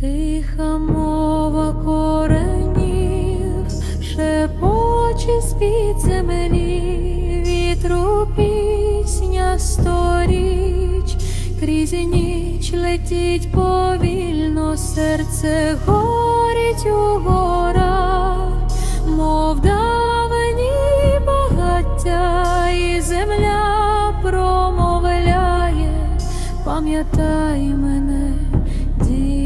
Тиха мова коренів, шепоче з-під землі, вітру пісня сторіч, крізь ніч летить повільно, серце горить у горах, мов давні багаття, і земля промовляє, пам'ятай мене, дитя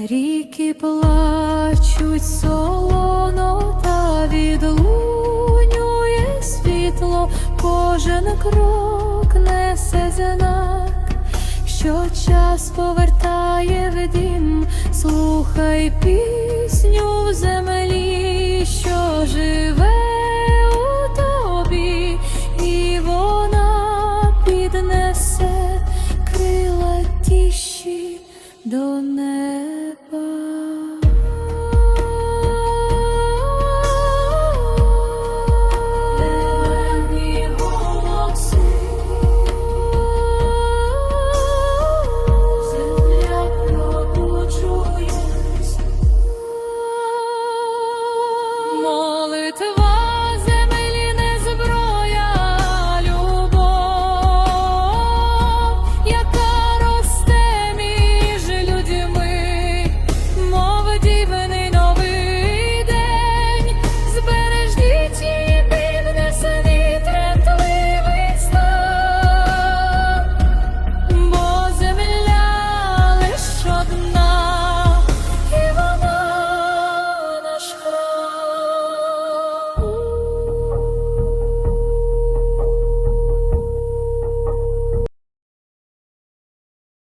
Ріки плачуть солоно та відлунює світло, кожен крок несе знак, що час повертає в дім, слухай пісню в землі, що живе never